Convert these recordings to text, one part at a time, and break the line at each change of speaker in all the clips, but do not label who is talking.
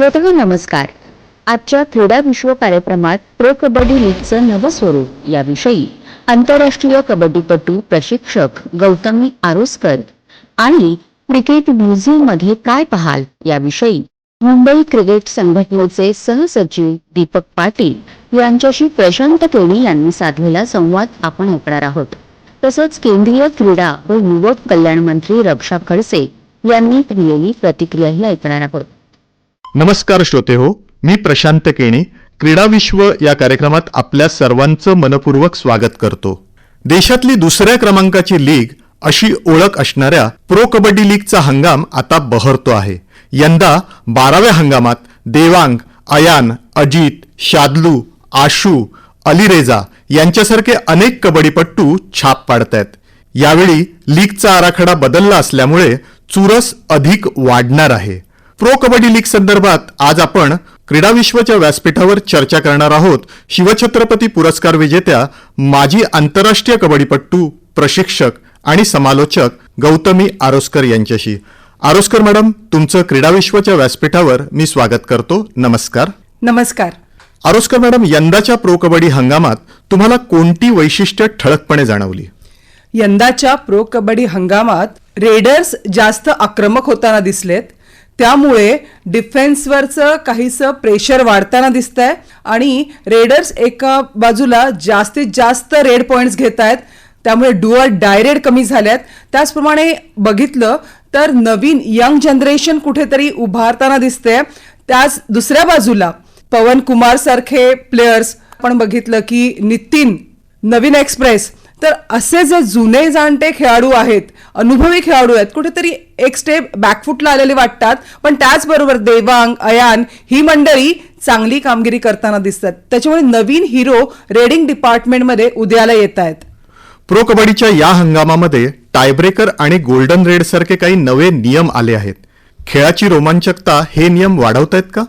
श्रोतहो नमस्कार. आजच्या क्रीडा विश्व कार्यक्रमात प्रो कबड्डी लीगचं नवं स्वरूप याविषयी आंतरराष्ट्रीय कबड्डीपटू प्रशिक्षक गौतमी आरोस्कर आणि क्रिकेट म्युझियममध्ये काय पाहाल याविषयी मुंबई क्रिकेट संघटनेचे सहसचिव दीपक पाटील यांच्याशी प्रशांत केणी यांनी साधलेला संवाद आपण ऐकणार आहोत. तसंच केंद्रीय क्रीडा व युवक कल्याण मंत्री रक्षा खडसे यांनी दिलेली प्रतिक्रियाही ऐकणार आहोत.
नमस्कार श्रोते हो मी प्रशांत केणे क्रीडा विश्व या कार्यक्रमात आपल्या सर्वांचं मनपूर्वक स्वागत करतो. देशातली दुसऱ्या क्रमांकाची लीग अशी ओळख असणाऱ्या प्रो कबड्डी लीगचा हंगाम आता बहरतो आहे. यंदा बाराव्या हंगामात देवांग अयान अजित शादलू आशू अलीरेजा यांच्यासारखे अनेक कबड्डीपट्टू छाप पाडतायत. यावेळी लीगचा आराखडा बदलला असल्यामुळे चुरस अधिक वाढणार आहे. प्रो कबड्डी लीग संदर्भात आज आपण क्रीडा विश्वच्या व्यासपीठावर चर्चा करणार आहोत. शिवछत्रपती पुरस्कार विजेत्या माजी आंतरराष्ट्रीय कबड्डीपट्टू प्रशिक्षक आणि समालोचक गौतमी आरोस्कर यांच्याशी. आरोस्कर मॅडम तुमचं क्रीडा विश्वच्या व्यासपीठावर मी स्वागत करतो. नमस्कार.
नमस्कार.
आरोस्कर मॅडम यंदाच्या प्रो कबड्डी हंगामात तुम्हाला कोणती वैशिष्ट्य ठळकपणे जाणवली?
यंदाच्या प्रो कबड्डी हंगामात रेडर्स जास्त आक्रमक होताना दिसलेत. त्यामुळे डिफेन्सवरचं काहीसं प्रेशर वाढताना दिसतंय आणि रेडर्स एका बाजूला जास्तीत जास्त रेड पॉईंट्स घेत आहेत त्यामुळे डुअर डायरेक्ट कमी झाल्यात. त्याचप्रमाणे बघितलं तर नवीन यंग जनरेशन कुठेतरी उभारताना दिसते त्याच दुसऱ्या बाजूला पवन कुमार सारखे प्लेयर्स आपण बघितलं की नितीन नवीन एक्सप्रेस तर असे जे जुने जाणते खेळाडू आहेत अनुभवी खेळाडू आहेत कुठेतरी एक स्टेप बॅकफुटला आलेले वाटतात. पण त्याचबरोबर देवांग अयान ही मंडळी चांगली कामगिरी करताना दिसतात. त्याच्यामुळे नवीन हिरो रेडिंग डिपार्टमेंटमध्ये उद्याला येत आहेत.
प्रो कबड्डीच्या या हंगामामध्ये टायब्रेकर आणि गोल्डन रेड सारखे काही नवे नियम आले आहेत. खेळाची रोमांचकता हे नियम वाढवतायत का?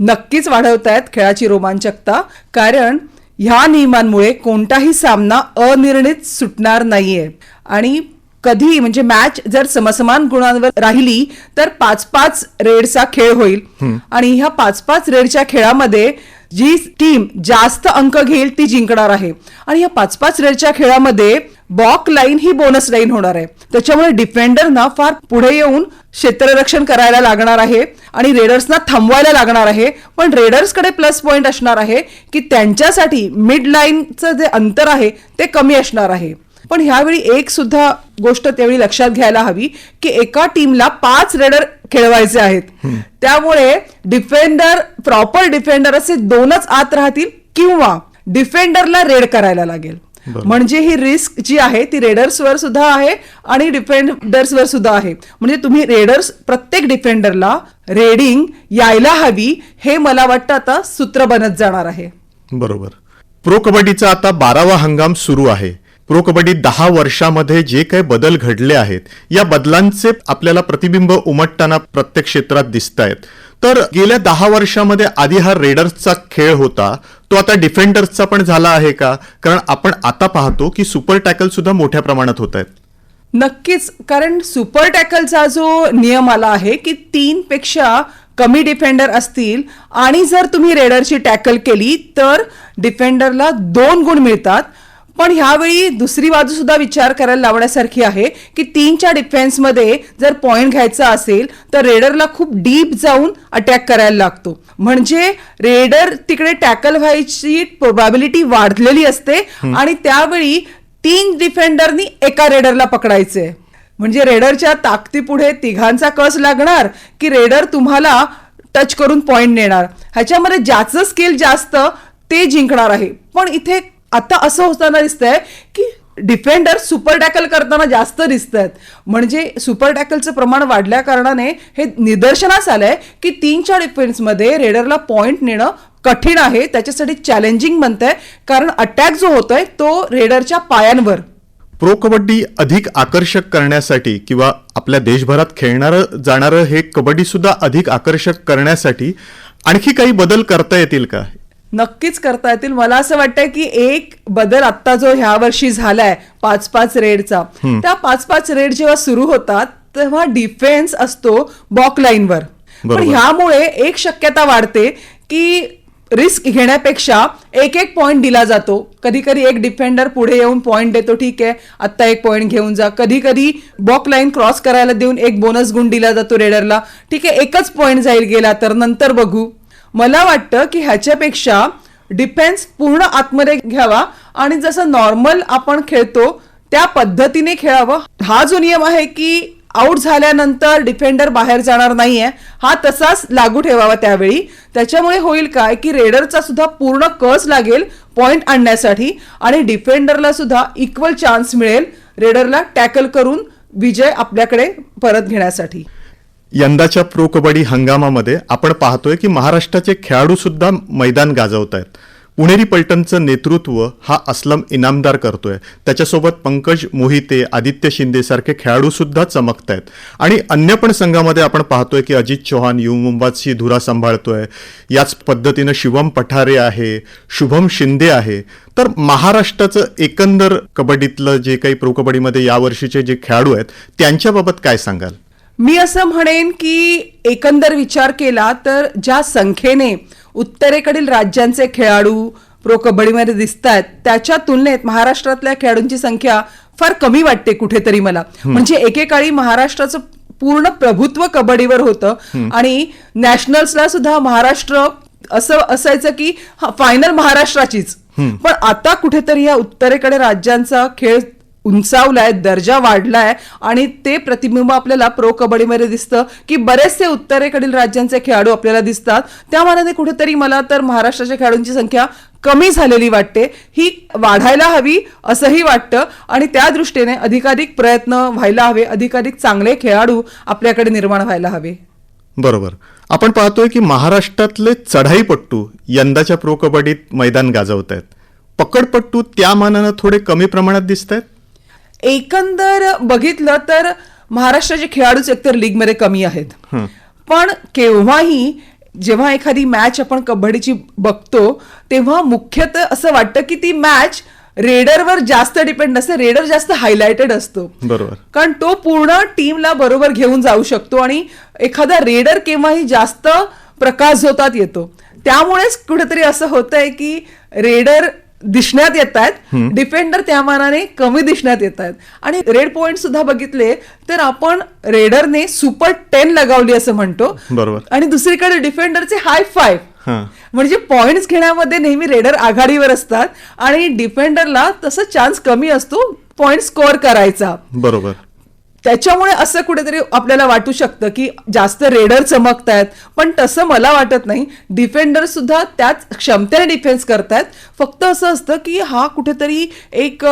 नक्कीच वाढवतायत खेळाची रोमांचकता. कारण ह्या नियमांमुळे कोणताही सामना अनिर्णित सुटणार नाहीये. आणि कधी म्हणजे मॅच जर समसमान गुणांवर राहिली तर पाच पाच रेडचा खेळ होईल. आणि ह्या पाच पाच रेडच्या खेळामध्ये जी टीम जास्त अंक घेईल ती जिंकणार आहे. आणि या पाच पाच रेडच्या खेळामध्ये बॉक लाईन ही बोनस लाईन होणार आहे. त्याच्यामुळे डिफेंडरना फार पुढे येऊन क्षेत्ररक्षण करायला लागणार आहे आणि रेडर्सना थांबवायला लागणार आहे. पण रेडर्सकडे प्लस पॉइंट असणार आहे की त्यांच्यासाठी मिड लाईनचं जे अंतर आहे ते कमी असणार आहे. पण ह्यावेळी एक सुद्धा गोष्ट त्यावेळी लक्षात घ्यायला हवी की एका टीमला पाच रेडर खेळवायचे आहेत. त्यामुळे डिफेंडर प्रॉपर डिफेंडर असे दोनच आत राहतील किंवा डिफेंडरला रेड करायला लागेल. म्हणजे ही रिस्क जी आहे ती रेडर्सवर सुद्धा आहे आणि डिफेंडर्सवर सुद्धा आहे. म्हणजे तुम्ही रेडर्स प्रत्येक डिफेंडरला रेडिंग यायला हवी हे मला वाटतं आता सूत्र बनत जाणार आहे.
बरोबर. प्रो कबड्डीचा आता बारावा हंगाम सुरू आहे. प्रो कबड्डी दहा वर्षामध्ये जे काही बदल घडले आहेत या बदलांचे आपल्याला प्रतिबिंब उमटताना प्रत्येक क्षेत्रात दिसत आहेत तर गेल्या दहा वर्षामध्ये आधी हा रेडर्सचा खेळ होता तो आता डिफेंडर्सचा पण झाला आहे का? कारण आपण आता पाहतो की सुपर टॅकल सुद्धा मोठ्या प्रमाणात होत आहेत.
नक्कीच कारण सुपर टॅकलचा जो नियम आला आहे की तीन पेक्षा कमी डिफेंडर असतील आणि जर तुम्ही रेडरची टॅकल केली तर डिफेंडरला दोन गुण मिळतात. पण ह्यावेळी दुसरी बाजू सुद्धा विचार करायला लावण्यासारखी आहे की तीनच्या डिफेन्समध्ये जर पॉइंट घ्यायचा असेल तर रेडरला खूप डीप जाऊन अटॅक करायला लागतो. म्हणजे रेडर तिकडे टॅकल व्हायची प्रोबॅबिलिटी वाढलेली असते आणि त्यावेळी तीन डिफेंडरनी एका रेडरला पकडायचे. म्हणजे रेडरच्या ताकदीपुढे तिघांचा कस लागणार की रेडर तुम्हाला टच करून पॉइंट नेणार. ह्याच्यामध्ये ज्याचं स्किल जास्त ते जिंकणार आहे. पण इथे आता असं होताना दिसतंय की डिफेंडर सुपर टॅकल करताना जास्त दिसत आहेत म्हणजे सुपर टॅकलचं प्रमाण वाढल्या कारणाने हे निदर्शनास आलंय की तीनच्या डिफेन्समध्ये रेडरला पॉईंट नेणं कठीण आहे. त्याच्यासाठी चॅलेंजिंग बनतंय. कारण अटॅक जो होतोय तो रेडरच्या पायांवर.
प्रो कबड्डी अधिक आकर्षक करण्यासाठी किंवा आपल्या देशभरात खेळणारं जाणारं हे कबड्डी सुद्धा अधिक आकर्षक करण्यासाठी आणखी काही बदल करता येतील का?
नक्कीच करता येतील. मला असं वाटतंय की एक बदल आता जो ह्या वर्षी झालाय पाच पाच रेडचा त्या पाच पाच रेड जेव्हा सुरू होतात तेव्हा डिफेन्स असतो बॉक लाईनवर पण. ह्यामुळे एक शक्यता वाढते की रिस्क घेण्यापेक्षा एक एक पॉइंट दिला जातो. कधी कधी एक डिफेंडर पुढे येऊन पॉइंट देतो ठीक आहे आत्ता एक पॉइंट घेऊन जा. कधी कधी बॉक लाईन क्रॉस करायला देऊन एक बोनस गुण दिला जातो रेडरला. ठीक आहे एकच पॉइंट जाईल गेला तर नंतर बघू. मला वाटतं की ह्याच्यापेक्षा डिफेन्स पूर्ण आतमध्ये घ्यावा आणि जसं नॉर्मल आपण खेळतो त्या पद्धतीने खेळावं. हा जो नियम आहे की आऊट झाल्यानंतर डिफेंडर बाहेर जाणार नाहीये हा तसाच लागू ठेवावा त्यावेळी. त्याच्यामुळे होईल काय की रेडरचा सुद्धा पूर्ण कस लागेल पॉइंट आणण्यासाठी आणि डिफेंडरला सुद्धा इक्वल चान्स मिळेल रेडरला टॅकल करून विजय आपल्याकडे परत घेण्यासाठी.
यंदाच्या प्रो कबड्डी हंगामामध्ये आपण पाहतोय की महाराष्ट्राचे खेळाडू सुद्धा मैदान गाजवत आहेत पुणेरी पलटणचं नेतृत्व हा असलम इनामदार करतोय. त्याच्यासोबत पंकज मोहिते आदित्य शिंदेसारखे खेळाडूसुद्धा खेळाडू सुद्धा चमकत आहेत आणि अन्य पण संघामध्ये आपण पाहतोय की अजित चौहान यू मुंबाची धुरा सांभाळतोय. याच पद्धतीनं शिवम पठारे आहे शुभम शिंदे आहे. तर महाराष्ट्राचं एकंदर कबड्डीतलं जे काही प्रो कबड्डीमध्ये यावर्षीचे जे खेळाडू आहेत त्यांच्याबाबत काय सांगाल?
मी असं म्हणेन की एकंदर विचार केला तर ज्या संख्येने उत्तरेकडील राज्यांचे खेळाडू प्रो कबड्डीमध्ये दिसत आहेत त्याच्या तुलनेत महाराष्ट्रातल्या खेळाडूंची संख्या फार कमी वाटते कुठेतरी मला. म्हणजे एकेकाळी महाराष्ट्राचं पूर्ण प्रभुत्व कबड्डीवर होतं आणि नॅशनल्सला सुद्धा महाराष्ट्र असं असायचं की फायनल महाराष्ट्राचीच. पण आता कुठेतरी या उत्तरेकडे राज्यांचा खेळ उंचावलाय दर्जा वाढलाय आणि ते प्रतिबिंब आपल्याला प्रो कबड्डीमध्ये दिसतं की बरेचसे उत्तरेकडील राज्यांचे खेळाडू आपल्याला दिसतात. त्या मानाने कुठेतरी मला तर महाराष्ट्राच्या खेळाडूंची संख्या कमी झालेली वाटते. ही वाढायला हवी असंही वाटतं आणि त्या दृष्टीने अधिकाधिक प्रयत्न व्हायला हवे अधिकाधिक चांगले खेळाडू आपल्याकडे निर्माण व्हायला हवे.
बरोबर. आपण पाहतोय की महाराष्ट्रातले चढाईपट्टू यंदाच्या प्रो कबड्डीत मैदान गाजवत आहेत पकडपट्टू त्या मानानं थोडे कमी प्रमाणात दिसत आहेत
एकंदर बघितलं तर महाराष्ट्राचे खेळाडूच एकतर लीगमध्ये कमी आहेत. पण केव्हाही जेव्हा एखादी मॅच आपण कबड्डीची बघतो तेव्हा मुख्यतः असं वाटतं की ती मॅच रेडरवर जास्त डिपेंड असते रेडर जास्त हायलाइटेड असतो.
बरोबर.
कारण तो पूर्ण टीमला बरोबर घेऊन जाऊ शकतो आणि एखादा रेडर केव्हाही जास्त प्रकाश झोतात येतो. त्यामुळेच कुठेतरी असं होतंय की रेडर दिसण्यात येत आहेत. डिफेंडर त्या मानाने कमी दिसण्यात येत आहेत. आणि रेड पॉइंट सुद्धा बघितले तर आपण रेडरने सुपर टेन लगावली असं म्हणतो.
बरोबर.
आणि दुसरीकडे डिफेंडरचे हाय फाईव्ह
हां.
म्हणजे पॉइंट्स घेण्यामध्ये नेहमी रेडर आघाडीवर असतात. आणि डिफेंडरला तसं चान्स कमी असतो पॉइंट स्कोअर करायचा.
बरोबर.
त्याच्यामुळे असं कुठेतरी आपल्याला वाटू शकतं की जास्त रेडर चमकतायत. पण तसं मला वाटत नाही. डिफेंडर सुद्धा त्याच क्षमतेने डिफेन्स करतायत. फक्त असं असतं की हा कुठेतरी एक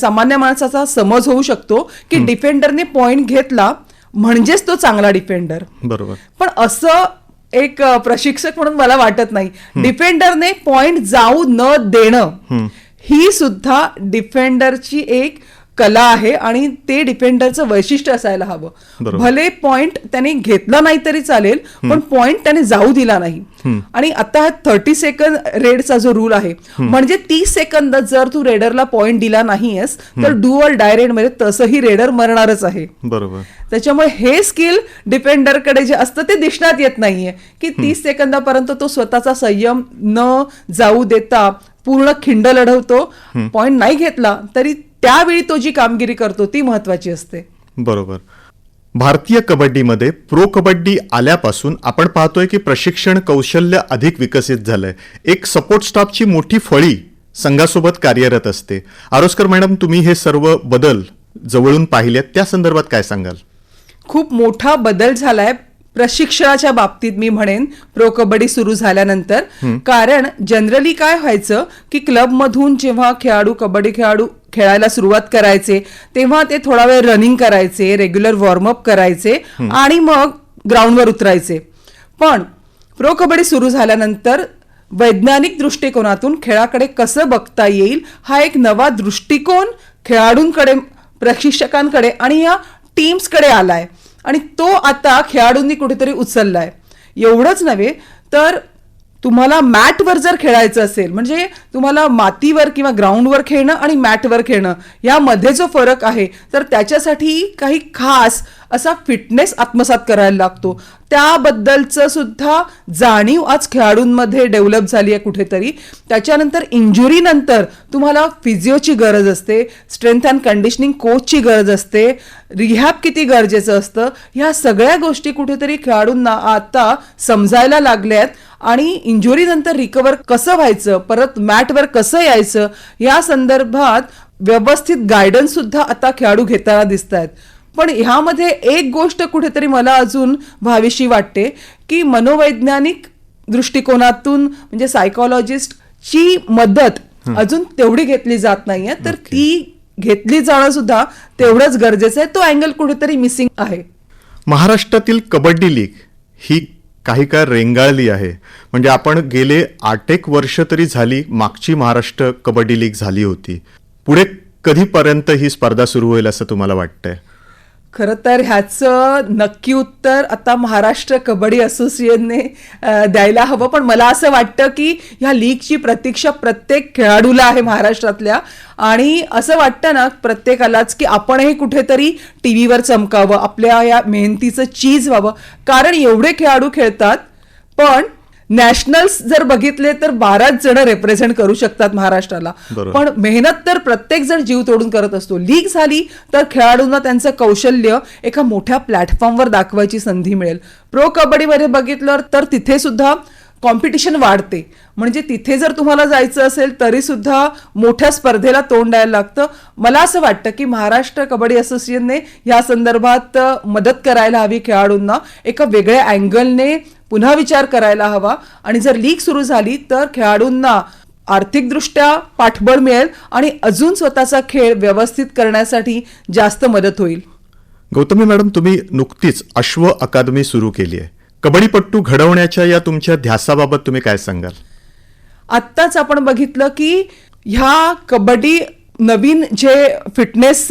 सामान्य माणसाचा समज होऊ शकतो की डिफेंडरने पॉइंट घेतला म्हणजेच तो चांगला डिफेंडर
बरोबर.
पण असं एक प्रशिक्षक म्हणून मला वाटत नाही. डिफेंडरने पॉइंट जाऊ न देणं ही सुद्धा डिफेंडरची एक कला आहे आणि ते डिफेंडरचं वैशिष्ट्य असायला हवं. भले पॉइंट त्याने घेतला नाही तरी चालेल पण पॉइंट त्याने जाऊ दिला नाही. आणि आता थर्टी सेकंद रेडचा जो रूल आहे म्हणजे तीस सेकंद जर तू रेडरला पॉइंट दिला नाहीयेस तर डू ऑर डायरेक्टमध्ये तसंही रेडर मरणारच आहे.
बरोबर.
त्याच्यामुळे हे स्किल डिफेंडरकडे जे असतं ते दिसण्यात येत नाहीये की तीस सेकंदापर्यंत तो स्वतःचा संयम न जाऊ देता पूर्ण खिंड लढवतो पॉइंट नाही घेतला तरी त्यावेळी तो जी कामगिरी करतो ती महत्वाची असते.
बरोबर. भारतीय कबड्डीमध्ये प्रो कबड्डी आल्यापासून आपण पाहतोय की प्रशिक्षण कौशल्य अधिक विकसित झालंय. एक सपोर्ट स्टाफची मोठी फळी संघासोबत कार्यरत असते. आरोस्कर मॅडम तुम्ही हे सर्व बदल जवळून पाहिलेत त्या संदर्भात काय सांगाल?
खूप मोठा बदल झालाय. प्रशिक्षणाच्या बाबतीत मी म्हणेन प्रो कबड्डी सुरू झाल्यानंतर. कारण जनरली काय व्हायचं की क्लब मधून जेव्हा खेळाडू कबड्डी खेळाडू खेळायला सुरुवात करायचे तेव्हा ते थोडा वेळ रनिंग करायचे रेग्युलर वॉर्मअप करायचे आणि मग ग्राउंडवर उतरायचे. पण प्रो कबड्डी सुरू झाल्यानंतर वैज्ञानिक दृष्टिकोनातून खेळाकडे कसं बघता येईल हा एक नवा दृष्टिकोन खेळाडूंकडे प्रशिक्षकांकडे आणि या टीम्सकडे आलाय. आणि तो आता खेळाडूंनी कुठेतरी उचललाय. एवढंच नव्हे तर तुम्हाला मॅटवर जर खेळायचं असेल म्हणजे तुम्हाला मातीवर किंवा ग्राउंडवर खेळणं आणि मॅटवर खेळणं यामध्ये जो फरक आहे तर त्याच्यासाठी काही खास असा फिटनेस आत्मसात करायला लागतो. त्याबद्दलचं सुद्धा जाणीव आज खेळाडूंमध्ये डेव्हलप झाली आहे कुठेतरी. त्याच्यानंतर इंजुरीनंतर तुम्हाला फिजिओची गरज असते स्ट्रेंथ अँड कंडिशनिंग कोचची गरज असते रिहॅब किती गरजेचं असतं ह्या सगळ्या गोष्टी कुठेतरी खेळाडूंना आता समजायला लागल्यात. आणि इंजुरीनंतर रिकवर कसं व्हायचं परत मॅटवर कसं यायचं या संदर्भात व्यवस्थित गायडन्स सुद्धा आता खेळाडू घेताना दिसत आहेत पण ह्यामध्ये एक गोष्ट कुठेतरी मला अजून व्हावीशी वाटते की मनोवैज्ञानिक दृष्टिकोनातून म्हणजे सायकॉलॉजिस्टची मदत अजून तेवढी घेतली जात नाहीये तर ती घेतली जाणं सुद्धा तेवढंच गरजेचं आहे. तो अँगल कुठेतरी मिसिंग आहे.
महाराष्ट्रातील कबड्डी लीग ही काही काळ रेंगाळली आहे. म्हणजे आपण गेले आठ एक वर्ष तरी झाली मागची महाराष्ट्र कबड्डी लीग झाली होती. पुढे कधीपर्यंत ही स्पर्धा सुरू होईल असं तुम्हाला वाटतंय?
खरं तर ह्याचं नक्की उत्तर आता महाराष्ट्र कबड्डी असोसिएशनने द्यायला हवं. पण मला असं वाटतं की ह्या लीगची प्रतीक्षा प्रत्येक खेळाडूला आहे महाराष्ट्रातल्या. आणि असं वाटतं ना प्रत्येकालाच की आपणही कुठेतरी टी व्हीवर चमकावं आपल्या या मेहनतीचं चीज व्हावं. कारण एवढे खेळाडू खेळतात पण नॅशनल्स जर बघितले तर बाराच जण रिप्रेझेंट करू शकतात महाराष्ट्राला. पण मेहनत तर प्रत्येक जण जीव तोडून करत असतो. लीग झाली तर खेळाडूंना त्यांचं कौशल्य एका मोठ्या प्लॅटफॉर्मवर दाखवायची संधी मिळेल. प्रो कबड्डीमध्ये बघितलं तर तिथे सुद्धा कॉम्पिटिशन वाढते. म्हणजे तिथे जर तुम्हाला जायचं असेल तरी सुद्धा मोठ्या स्पर्धेला तोंड द्यायला लागतं. मला असं वाटतं की महाराष्ट्र कबड्डी असोसिएशनने या संदर्भात मदत करायला हवी खेळाडूंना. एका वेगळ्या अँगलने पुन्हा विचार करायला हवा. आणि जर लीग सुरू झाली तर खेळाडूंना आर्थिकदृष्ट्या पाठबळ मिळेल आणि अजून स्वतःचा खेळ व्यवस्थित करण्यासाठी जास्त मदत होईल.
गौतमी मॅडम तुम्ही नुकतीच अश्व अकादमी सुरू केली आहे. कबड्डीपट्टू घडवण्याच्या या तुमच्या ध्यासाबाबत तुम्ही काय सांगाल?
आत्ताच आपण बघितलं की ह्या कबड्डी नवीन जे फिटनेस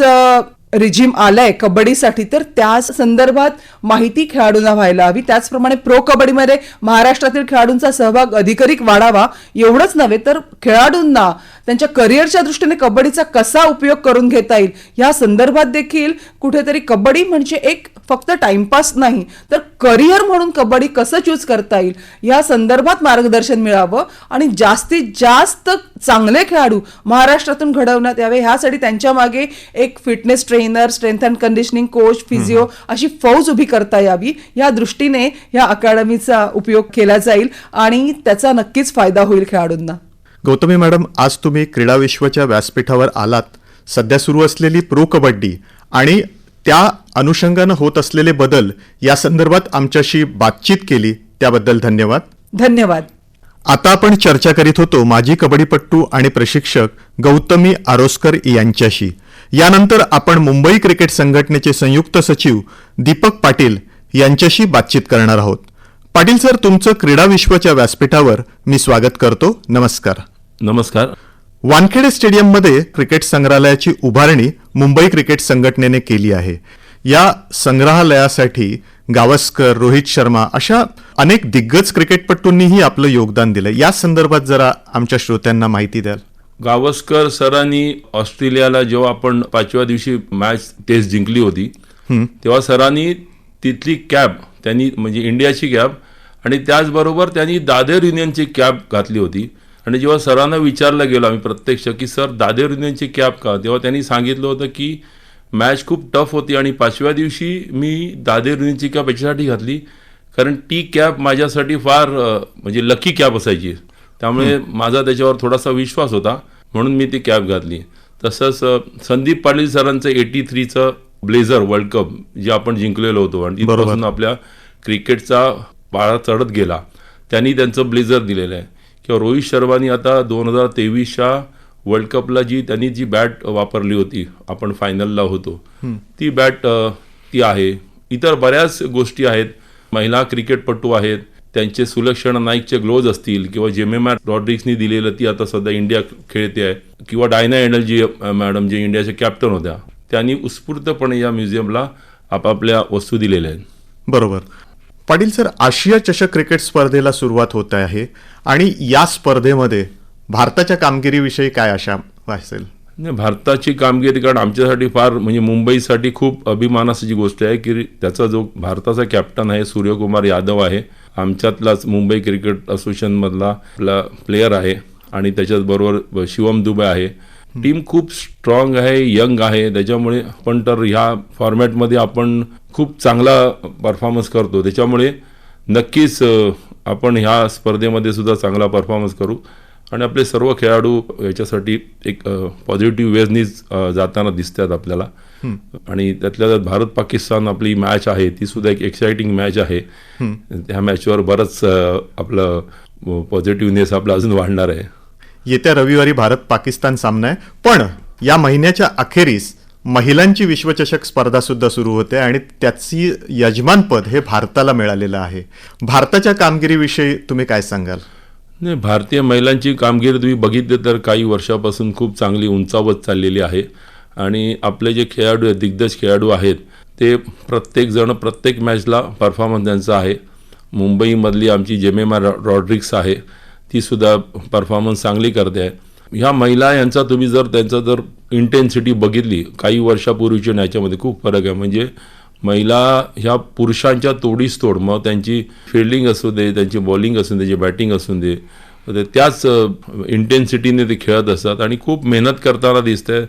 रिजिम आलाय कबड्डीसाठी तर त्या संदर्भात माहिती खेळाडूंना व्हायला हवी. त्याचप्रमाणे प्रो कबड्डीमध्ये महाराष्ट्रातील खेळाडूंचा सहभाग अधिकाधिक वाढावा एवढंच नव्हे तर खेळाडूंना त्यांच्या करिअरच्या दृष्टीने कबड्डीचा कसा उपयोग करून घेता येईल या संदर्भात देखील कुठेतरी कबड्डी म्हणजे एक फक्त टाइमपास नाही तर करिअर म्हणून कबड्डी कसं चूज करता येईल या संदर्भात मार्गदर्शन मिळावं. आणि जास्तीत जास्त चांगले खेळाडू महाराष्ट्रातून घडवण्यात यावे ह्यासाठी त्यांच्या मागे एक fitness trainer strength and conditioning coach physio अशी फौज उभी करता यावी. या दृष्टीने या अकादमीचा उपयोग केला जाईल आणि त्याचा नक्कीच फायदा होईल खेळाडूंना.
गौतमी मॅडम आज तुम्ही क्रीडा विश्वच्या व्यासपीठावर आलात. सध्या सुरू असलेली प्रो कबड्डी आणि त्या अनुषंगानं होत असलेले बदल या संदर्भात आमच्याशी बातचीत केली. त्याबद्दल धन्यवाद.
धन्यवाद.
आता आपण चर्चा करीत होतो माजी कबड्डीपट्टू आणि प्रशिक्षक गौतमी आरोस्कर यांच्याशी. यानंतर आपण मुंबई क्रिकेट संघटनेचे संयुक्त सचिव दीपक पाटील यांच्याशी बातचीत करणार आहोत. पाटील सर तुमचं क्रीडा विश्वच्या व्यासपीठावर मी स्वागत करतो. नमस्कार.
नमस्कार.
वानखेडे स्टेडियममध्ये क्रिकेट संग्रहालयाची उभारणी मुंबई क्रिकेट संघटनेने केली आहे. या संग्रहालयासाठी गावस्कर रोहित शर्मा अशा अनेक दिग्गज क्रिकेटपटूंनीही आपलं योगदान दिलं. या संदर्भात जरा आमच्या श्रोत्यांना माहिती द्याल.
गावस्कर सरांनी ऑस्ट्रेलियाला जेव्हा आपण पाचव्या दिवशी मॅच टेस्ट जिंकली होती तेव्हा सरांनी तिथली कॅब त्यांनी म्हणजे इंडियाची कॅब आणि त्याचबरोबर त्यांनी दादर युनियनची कॅब घातली होती. आणि जेव्हा सरांना विचारलं गेलो आम्ही प्रत्यक्ष की सर दादर युनियनची कॅब का? तेव्हा त्यांनी सांगितलं होतं की मॅच खूप टफ होती आणि पाचव्या दिवशी मी दादर युनियनची कॅब याच्यासाठी घातली. कारण ती कॅब माझ्यासाठी फार म्हणजे लकी कॅब असायची. त्यामुळे माझा त्याच्यावर थोडासा विश्वास होता. म्हणून मी ती कॅब घातली. तसंच संदीप पाटील सरांचं एटी थ्रीचं ब्लेझर वर्ल्ड कप जे आपण जिंकलेलो होतो आणि तिथपासून आपल्या क्रिकेटचा पाळा चढत गेला त्यांनी त्यांचं ब्लेझर दिलेलं आहे. किंवा रोहित शर्मानी आता दोन हजार तेवीसच्या वर्ल्ड कपला जी त्यांनी जी बॅट वापरली होती आपण फायनलला होतो ती बॅट ती आहे. इतर बऱ्याच गोष्टी आहेत. महिला क्रिकेटपटू आहेत. त्यांचे सुलक्षण नाईकचे ग्लोव्ज असतील किंवा जेमेमॅ रॉड्रिक्सनी दिलेलं ती आता सध्या इंडिया खेळते आहे किंवा डायना एनर्जी मॅडम जे इंडियाच्या कॅप्टन होत्या त्यांनी उत्स्फूर्तपणे या म्युझियमला आपापल्या वस्तू दिलेल्या आहेत.
बरोबर. पाटील सर आशिया चषक क्रिकेट स्पर्धेला सुरुवात होत आहे आणि या स्पर्धेमध्ये भारताच्या कामगिरीविषयी काय आशा असेल?
नाही, भारताची कामगिरी कारण आमच्यासाठी फार म्हणजे मुंबईसाठी खूप अभिमानाची गोष्ट आहे की त्याचा जो भारताचा कॅप्टन आहे सूर्यकुमार यादव आहे आमच्यातलाच मुंबई क्रिकेट असोसिएशनमधला आपला प्लेयर आहे आणि त्याच्याचबरोबर शिवम दुबे आहे. टीम खूप स्ट्रॉंग आहे यंग आहे. त्याच्यामुळे आपण तर ह्या फॉर्मॅटमध्ये आपण खूप चांगला परफॉर्मन्स करतो. त्याच्यामुळे नक्कीच आपण ह्या स्पर्धेमध्ये सुद्धा चांगला परफॉर्मन्स करू. आणि आपले सर्व खेळाडू याच्यासाठी एक पॉझिटिव्ह वेजनीच जाताना दिसतात आपल्याला. आणि त्यातल्या त्यात भारत पाकिस्तान आपली मॅच आहे ती सुद्धा एक एक्साइटिंग मॅच आहे. त्या मॅचवर बरंच आपलं पॉझिटिव्हनेस आपला अजून वाढणार आहे.
येत्या रविवारी भारत पाकिस्तान सामना आहे. पण या महिन्याच्या अखेरीस महिलांची विश्वचषक स्पर्धा सुद्धा सुरू होते आणि त्याची यजमानपद हे भारताला मिळालेलं आहे. भारताच्या कामगिरीविषयी तुम्ही काय सांगाल?
नाही भारतीय महिलांची कामगिरी तुम्ही बघितली तर काही वर्षापासून खूप चांगली उंचावत चाललेली आहे. आणि आपले जे खेळाडू आहेत दिग्गज खेळाडू आहेत ते प्रत्येकजण प्रत्येक मॅचला परफॉर्मन्स त्यांचा आहे. मुंबईमधली आमची जेमेमा रॉ रॉड्रिक्स आहे तीसुद्धा परफॉर्मन्स चांगली करते आहे. ह्या महिला यांचा तुम्ही जर त्यांचा जर इंटेन्सिटी बघितली काही वर्षापूर्वीच्या याच्यामध्ये खूप फरक आहे. म्हणजे महिला ह्या पुरुषांच्या तोडीस तोड मग त्यांची फिल्डिंग असू दे त्यांची बॉलिंग असू दे त्यांची बॅटिंग असू दे त्याच इंटेन्सिटीने ते खेळत असतात. आणि खूप मेहनत करताना दिसतंय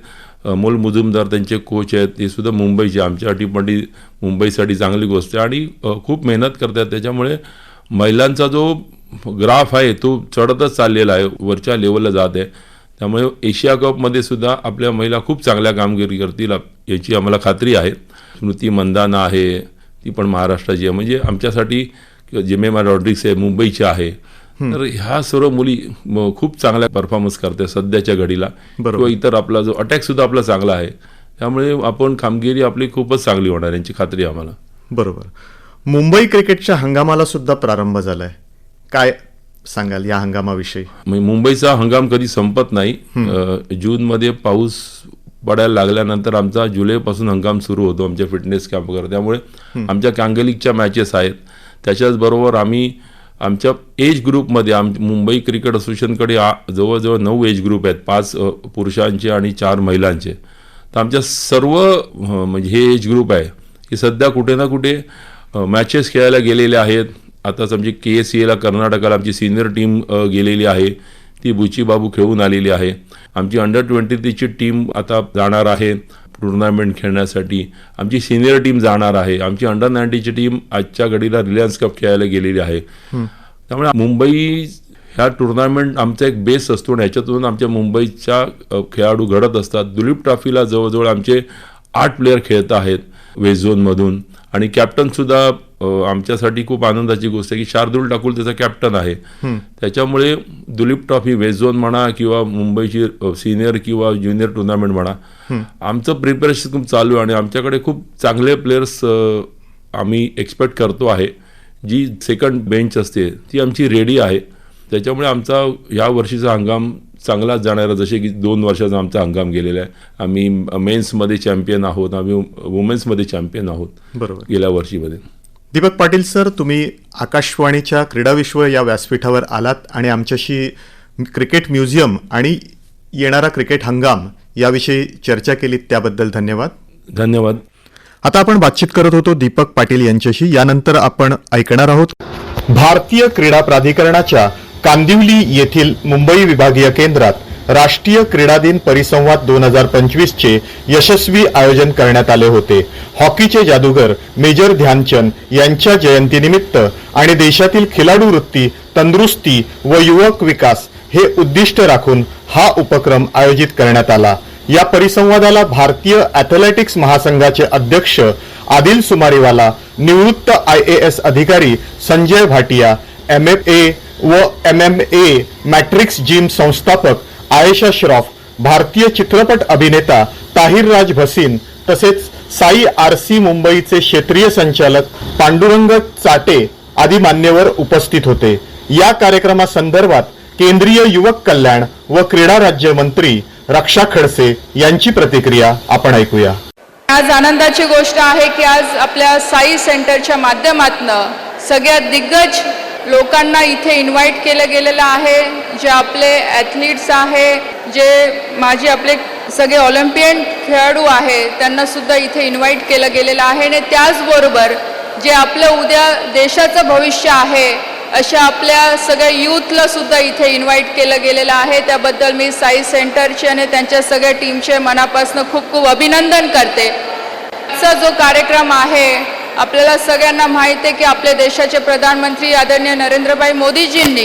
अमोल मुजुमदार त्यांचे कोच आहेत ते सुद्धा मुंबईचे आमच्या अटीपटी मुंबईसाठी चांगली गोष्ट आहे. आणि खूप मेहनत करतात. त्याच्यामुळे महिलांचा जो ग्राफ आहे तो चढतच चाललेला आहे वरच्या लेवलला जात आहे. त्यामुळे एशिया कपमध्ये सुद्धा आपल्या महिला खूप चांगल्या कामगिरी करतील याची आम्हाला खात्री आहे. स्मृती मंदाना आहे ती पण महाराष्ट्राची आहे. म्हणजे आमच्यासाठी जेमेमा रॉड्रिक्स आहे मुंबईची आहे. तर ह्या सर्व मुली खूप चांगल्या परफॉर्मन्स करते सध्याच्या घडीला. किंवा इतर आपला जो अटॅक सुद्धा आपला चांगला आहे. त्यामुळे आपण कामगिरी आपली खूपच चांगली होणार यांची खात्री आहे आम्हाला.
बरोबर. मुंबई क्रिकेटच्या हंगामाला सुद्धा प्रारंभ झालाय. काय सांगाल या हंगामाविषयी?
मुंबईचा हंगाम कधी संपत नाही. जूनमध्ये पाऊस पडायला लागल्यानंतर आमचा जुलैपासून हंगाम सुरू होतो आमच्या फिटनेस कॅम्प वगैरे त्यामुळे आमच्या कांगलिकच्या मॅचेस आहेत. त्याच्याच बरोबर आम्ही आमच्या एज ग्रुपमध्ये आम मुंबई क्रिकेट असोसिएशनकडे आ- जवळजवळ नऊ एज ग्रुप आहेत. पाच पुरुषांचे आणि चार महिलांचे. तर आमच्या सर्व म्हणजे हे एज ग्रुप आहे हे सध्या कुठे ना कुठे मॅचेस खेळायला गेलेले आहेत. आताच आमची के एस सी एला कर्नाटकाला आमची सिनियर टीम गेलेली आहे. ती बुची बाबू खेळून आलेली आहे. आमची अंडर ट्वेंटी थ्रीची टीम आता जाणार आहे टुर्नामेंट खेळण्यासाठी. आमची सिनियर टीम जाणार आहे. आमची अंडर नाईन्टीची टीम आजच्या घडीला रिलायन्स कप खेळायला गेलेली आहे. त्यामुळे मुंबई ह्या टुर्नामेंट आमचा एक बेस असतो आणि ह्याच्यातून आमच्या मुंबईच्या खेळाडू घडत असतात. दुलीप ट्रॉफीला जवळजवळ आमचे आठ प्लेयर खेळत आहेत वेस्ट झोनमधून आणि कॅप्टन सुद्धा अ, आमच्यासाठी खूप आनंदाची गोष्ट आहे की शार्दुल ठाकूर त्याचा कॅप्टन आहे. त्याच्यामुळे दुलीप ट्रॉफी वेस्ट झोन म्हणा किंवा मुंबईची सिनियर किंवा ज्युनियर टुर्नामेंट म्हणा आमचं प्रिपरेशन खूप चालू आहे आणि आमच्याकडे खूप चांगले प्लेयर्स आम्ही एक्सपेक्ट करतो आहे. जी सेकंड बेंच असते ती आमची रेडी आहे. त्याच्यामुळे आमचा या वर्षीचा हंगाम चांगलाच जाणार आहे जसे की दोन वर्षाचा आमचा हंगाम गेलेला आहे. आम्ही मेन्समध्ये चॅम्पियन आहोत आम्ही वुमेन्समध्ये चॅम्पियन आहोत
बरोबर.
गेल्या वर्षीमध्ये.
दीपक पाटील सर तुम्ही आकाशवाणीच्या क्रीडा विश्व या व्यासपीठावर आलात आणि आमच्याशी क्रिकेट म्युझियम आणि येणारा क्रिकेट हंगाम याविषयी चर्चा केली त्याबद्दल धन्यवाद.
धन्यवाद.
आता आपण बातचीत करत होतो दीपक पाटील यांच्याशी. यानंतर आपण ऐकणार आहोत भारतीय क्रीडा प्राधिकरणाच्या कांदिवली येथील मुंबई विभागीय केंद्रात राष्ट्रीय क्रीडा दिन परिसंवाद दोन हजार पंचवीसचे यशस्वी आयोजन करण्यात आले होते. हॉकीचे जादूगर मेजर ध्यानचंद यांच्या जयंतीनिमित्त आणि देशातील खिलाडू वृत्ती तंदुरुस्ती व युवक विकास हे उद्दिष्ट राखून हा उपक्रम आयोजित करण्यात आला. या परिसंवादाला भारतीय ॲथलेटिक्स महासंघाचे अध्यक्ष आदिल सुमारीवाला निवृत्त आय ए एस अधिकारी Sanjay Bhatia M F A व M M A Matrix gym संस्थापक आयशा श्रॉफ भारतीय चित्रपट अभिनेता ताहिर राज भसीन तसेच साई आर सी मुंबईचे क्षेत्रीय संचालक पांडुरंग चाटे आदी मान्यवर उपस्थित होते. या कार्यक्रमासंदर्भात केंद्रीय युवक कल्याण व क्रीडा राज्यमंत्री रक्षा खडसे यांची प्रतिक्रिया आपण ऐकूया.
आज आनंदाची गोष्ट आहे की आज आपल्या साई सेंटरच्या माध्यमातनं सगळ्या दिग्गज लोकांना इथे इन्व्हाइट केलं गेलेलं आहे जे आपले ॲथलीट्स आहे जे माझे आपले सगळे ऑलिम्पियन खेळाडू आहे त्यांना सुद्धा इथे इन्व्हाइट केलं गेलेलं आहे. आणि त्याचबरोबर जे आपलं उद्या देशाचं भविष्य आहे अशा आपल्या सगळ्या यूथला सुद्धा इथे इन्व्हाइट केलं गेलेलं आहे. त्याबद्दल मी साई सेंटरचे आणि त्यांच्या सगळ्या टीमचे मनापासून खूप खूप अभिनंदन करते. आजचा जो कार्यक्रम आहे आपल्याला सगळ्यांना माहीत आहे की आपल्या देशाचे प्रधानमंत्री आदरणीय नरेंद्रभाई मोदीजींनी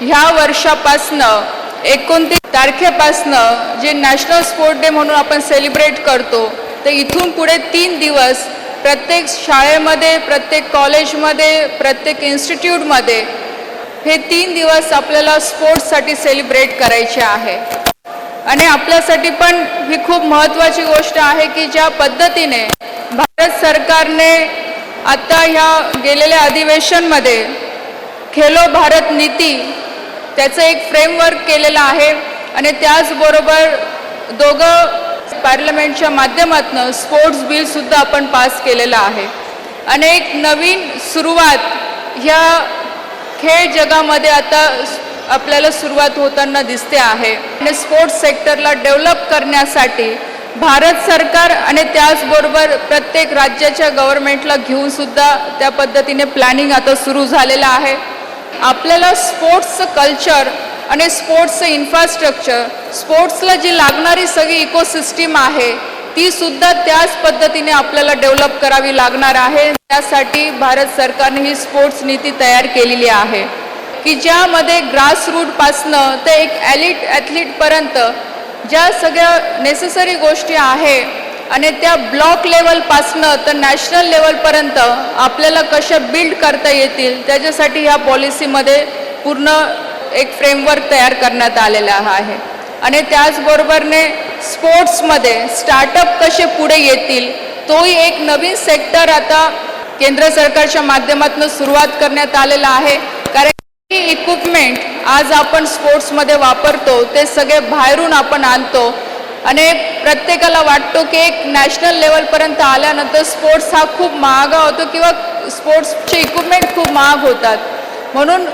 ह्या वर्षापासनं एकोणतीस तारखेपासनं जे नॅशनल स्पोर्ट डे म्हणून आपण सेलिब्रेट करतो तर इथून पुढे तीन दिवस प्रत्येक शाळेमध्ये प्रत्येक कॉलेजमध्ये प्रत्येक इन्स्टिट्यूटमध्ये हे तीन दिवस आपल्याला स्पोर्ट्ससाठी सेलिब्रेट करायचे आहे. आणि आपल्यासाठी पण ही खूप महत्त्वाची गोष्ट आहे की ज्या पद्धतीने भारत सरकारने आत्ता ह्या गेलेल्या अधिवेशनमध्ये खेलो भारत नीती त्याचं एक फ्रेमवर्क केलेलं आहे. आणि त्याचबरोबर दोघं पार्लमेंटच्या माध्यमातून स्पोर्ट्स बिलसुद्धा आपण पास केलेलं आहे. अनेक नवीन सुरुवात ह्या खेळ जगामध्ये आता आपल्याला सुरुवात होताना दिसते आहे. आणि स्पोर्ट्स सेक्टरला डेव्हलप करण्यासाठी भारत सरकार आणि त्याचबरोबर प्रत्येक राज्याच्या गव्हर्नमेंटला घेऊनसुद्धा त्या पद्धतीने प्लॅनिंग आता सुरू झालेलं आहे. आपल्याला स्पोर्ट्सचं कल्चर आणि स्पोर्ट्सचं इन्फ्रास्ट्रक्चर स्पोर्ट्सला जी लागणारी सगळी इकोसिस्टीम आहे तीसुद्धा त्याच पद्धतीने आपल्याला डेव्हलप करावी लागणार आहे. त्यासाठी भारत सरकारने ही स्पोर्ट्स नीती तयार केलेली आहे. की ज्यामध्ये ग्रासरूटपासनं ते एक ॲलिट ॲथलीटपर्यंत ज्या सगळ्या नेसेसरी गोष्टी आहे आणि त्या ब्लॉक लेवलपासनं तर नॅशनल लेवलपर्यंत आपल्याला कशा बिल्ड करता येतील त्याच्यासाठी ह्या पॉलिसीमध्ये पूर्ण एक फ्रेमवर्क तयार करण्यात आलेला आहे. आणि त्याचबरोबरने स्पोर्ट्समध्ये स्टार्टअप कसे पुढे येतील तोही एक नवीन सेक्टर आता केंद्र सरकारच्या माध्यमातून सुरुवात करण्यात आलेला आहे. कारण इक्विपमेंट आज आपण स्पोर्ट्समध्ये वापरतो ते सगळे बाहेरून आपण आणतो. आणि प्रत्येकाला वाटतो की एक नॅशनल लेवलपर्यंत आल्यानंतर स्पोर्ट्स हा खूप महागा होतो किंवा स्पोर्ट्सचे इक्विपमेंट खूप महाग होतात. म्हणून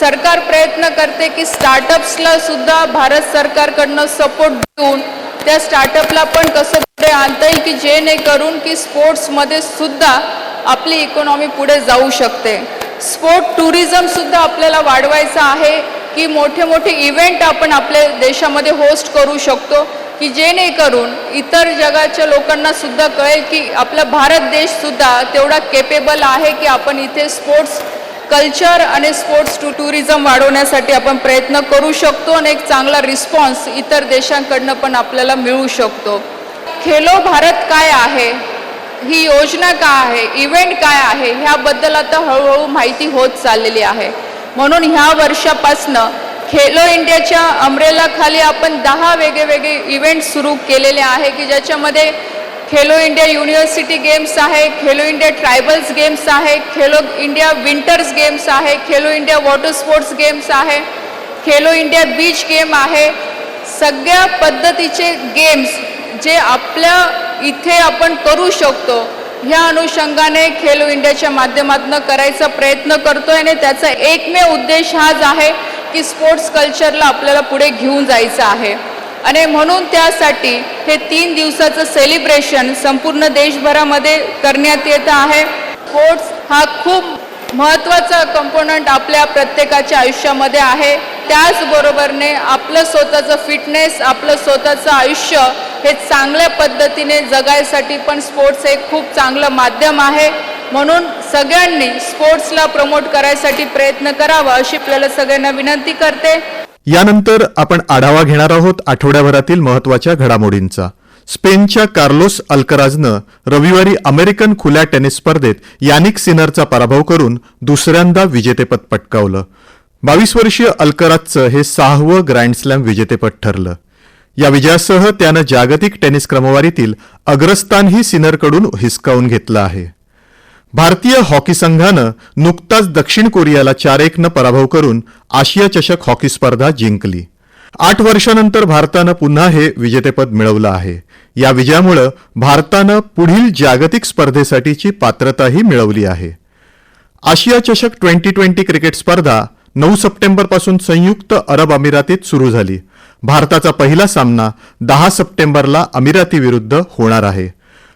सरकार प्रयत्न करते की स्टार्टअप्सला सुद्धा भारत सरकारकडनं सपोर्ट देऊन त्या स्टार्टअपला पण कसं पुढे आणता येईल की जेणेकरून की स्पोर्ट्समध्ये सुद्धा आपली इकॉनॉमी पुढे जाऊ शकते. स्पोर्ट टुरिझमसुद्धा आपल्याला वाढवायचं आहे की मोठे मोठे इव्हेंट आपण आपल्या देशामध्ये होस्ट करू शकतो की जेणेकरून इतर जगाच्या लोकांनासुद्धा कळेल की आपला भारत देशसुद्धा तेवढा केपेबल आहे की आपण इथे स्पोर्ट्स कल्चर आणि स्पोर्ट्स टू टुरिझम वाढवण्यासाठी आपण प्रयत्न करू शकतो आणि एक चांगला रिस्पॉन्स इतर देशांकडनं पण आपल्याला मिळू शकतो. खेलो भारत काय आहे? ही योजना काय आहे? इव्हेंट काय आहे? ह्याबद्दल आता हळूहळू माहिती होत चाललेली आहे. म्हणून ह्या वर्षापासनं खेलो इंडियाच्या अमरेलाखाली आपण दहा वेगळे वेगळे इव्हेंट सुरू केलेले आहे की ज्याच्यामध्ये खेलो इंडिया युनिव्हर्सिटी गेम्स आहे खेलो इंडिया ट्रायबल्स गेम्स आहे खेलो इंडिया विंटर्स गेम्स आहे Khelo India water sports games आहे खेलो इंडिया बीच गेम आहे. सगळ्या पद्धतीचे गेम्स जे आपल्या इथे आपण करू शकतो ह्या अनुषंगाने खेलो इंडियाच्या माध्यमातून करायचा प्रयत्न करतोय आणि त्याचा एकमेव उद्देश हाच आहे की स्पोर्ट्स कल्चरला आपल्याला पुढे घेऊन जायचं आहे. आणि म्हणून त्यासाठी हे तीन दिवसाचं सेलिब्रेशन संपूर्ण देशभरामध्ये करण्यात येत आहे. स्पोर्ट्स हा खूप महत्त्वाचा कंपोनंट आपल्या प्रत्येकाच्या आयुष्यामध्ये आहे. त्याचबरोबरने आपलं स्वतःचं फिटनेस आपलं स्वतःचं आयुष्य हे चांगल्या पद्धतीने जगायसाठी पण स्पोर्ट्स हे खूप चांगलं माध्यम आहे. म्हणून सगळ्यांनी स्पोर्ट्सला प्रमोट करायसाठी प्रयत्न करावा अशी आपल्याला सगळ्यांना विनंती करते.
यानंतर आपण आढावा घेणार आहोत आठवड्याभरातील महत्त्वाच्या घडामोडींचा. स्पेनच्या कार्लोस अल्कराजनं रविवारी अमेरिकन खुल्या टेनिस स्पर्धेत यानिक सिनरचा पराभव करून दुसऱ्यांदा विजेतेपद पटकावलं. बावीस वर्षीय अल्कराजचं हे सहावं ग्रँडस्लॅम विजेतेपद ठरलं. या विजयासह त्यानं जागतिक टेनिस क्रमवारीतील अग्रस्थानही सिनरकडून हिसकावून घेतलं आहे. भारतीय हॉकी संघानं नुकताच दक्षिण कोरियाला चार एकनं पराभव करून आशिया चषक हॉकी स्पर्धा जिंकली. आठ वर्षानंतर भारतानं पुन्हा हे विजेतेपद मिळवलं आहे. या विजयामुळं भारतानं पुढील जागतिक स्पर्धेसाठीची पात्रताही मिळवली आहे. आशिया चषक ट्वेंटी ट्वेंटी क्रिकेट स्पर्धा नऊ सप्टेंबरपासून संयुक्त अरब अमिरातीत सुरू झाली. भारताचा पहिला सामना दहा सप्टेंबरला अमिरातीविरुद्ध होणार आहे.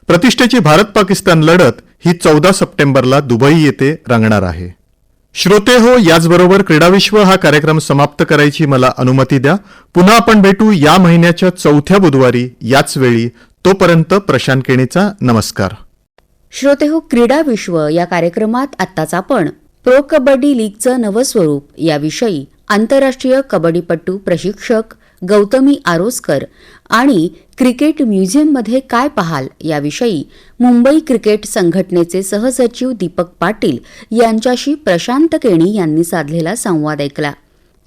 प्रतिष्ठेची भारत पाकिस्तान लढत ही चौदा सप्टेंबरला दुबई येथे रंगणार आहे. श्रोते हो याचबरोबर क्रीडाविश्व हा कार्यक्रम समाप्त करायची मला अनुमती द्या. पुन्हा आपण भेटू या महिन्याच्या चौथ्या बुधवारी याच वेळी. तोपर्यंत प्रशांत केणीचा नमस्कार.
श्रोते हो क्रीडा विश्व या कार्यक्रमात आत्ताच आपण प्रो कबड्डी लीगचं नवं स्वरूप याविषयी आंतरराष्ट्रीय कबड्डीपटू प्रशिक्षक गौतमी आरोसकर आणि क्रिकेट म्युझियममध्ये काय पाहाल याविषयी मुंबई क्रिकेट संघटनेचे सहसचिव दीपक पाटील यांच्याशी प्रशांत केणी यांनी साधलेला संवाद ऐकला.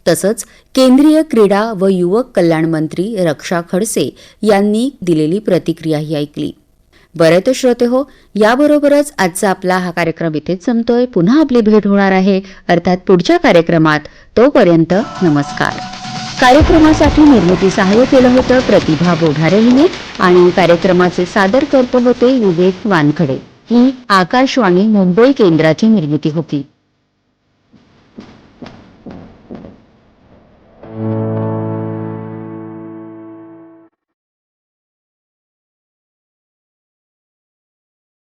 तसंच केंद्रीय क्रीडा व युवक कल्याण मंत्री रक्षा खडसे यांनी दिलेली प्रतिक्रियाही ऐकली. बरे तर श्रोते हो याबरोबरच आजचा आपला हा कार्यक्रम इथेच संपतोय. पुन्हा आपली भेट होणार आहे. अर्थात पुढच्या कार्यक्रमात तोपर्यंत नमस्कार. कार्यक्रमासाठी निर्मिती सहाय्य केलं होतं प्रतिभा बोढारे हिने आणि कार्यक्रमाचे सादरकर्ते होते विवेक वानखडे. ही आकाशवाणी मुंबई केंद्राची निर्मिती होती.